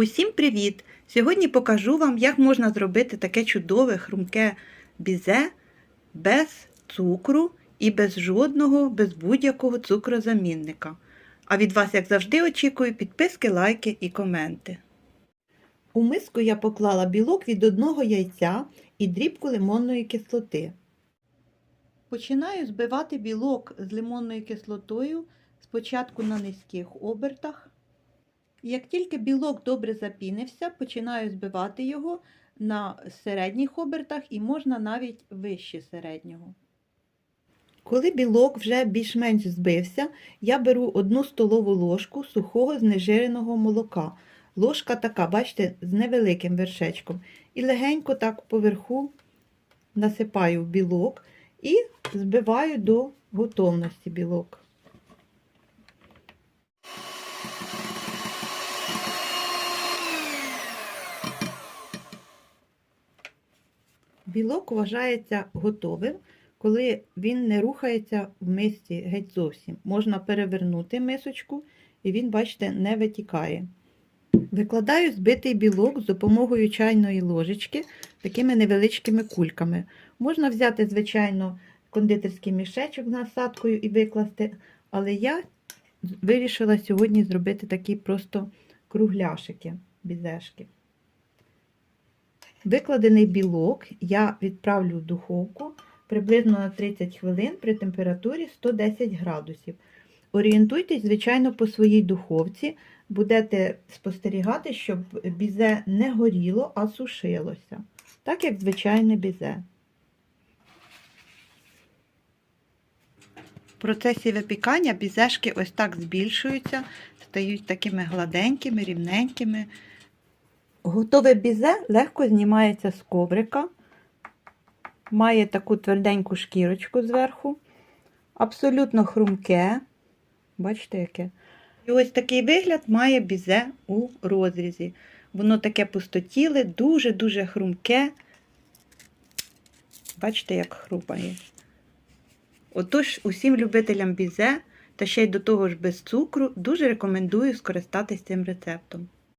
Усім привіт! Сьогодні покажу вам, як можна зробити таке чудове хрумке бізе без цукру і без жодного, без будь-якого цукрозамінника. А від вас, як завжди, очікую підписки, лайки і коменти. У миску я поклала білок від одного яйця і дрібку лимонної кислоти. Починаю збивати білок з лимонною кислотою спочатку на низьких обертах. Як тільки білок добре запінився, починаю збивати його на середніх обертах і можна навіть вище середнього. Коли білок вже більш-менш збився, я беру одну столову ложку сухого знежиреного молока. Ложка така, бачите, з невеликим вершечком. І легенько так поверху насипаю білок і збиваю до готовності білок. Білок вважається готовим, коли він не рухається в мисці геть зовсім. Можна перевернути мисочку, і він, бачите, не витікає. Викладаю збитий білок з допомогою чайної ложечки такими невеличкими кульками. Можна взяти, звичайно, кондитерський мішечок з насадкою і викласти, але я вирішила сьогодні зробити такі просто кругляшики, бізешки. Викладений білок я відправлю в духовку приблизно на 30 хвилин при температурі 110 градусів. Орієнтуйтесь, звичайно, по своїй духовці, будете спостерігати, щоб бізе не горіло, а сушилося. Так як звичайне бізе. В процесі випікання бізешки ось так збільшуються, стають такими гладенькими, рівненькими. Готове бізе легко знімається з коврика, має таку тверденьку шкірочку зверху, абсолютно хрумке. Бачите, яке? І ось такий вигляд має бізе у розрізі. Воно таке пустотіле, дуже-дуже хрумке. Бачите, як хрупає. Отож, усім любителям бізе, та ще й до того ж без цукру, дуже рекомендую скористатись цим рецептом.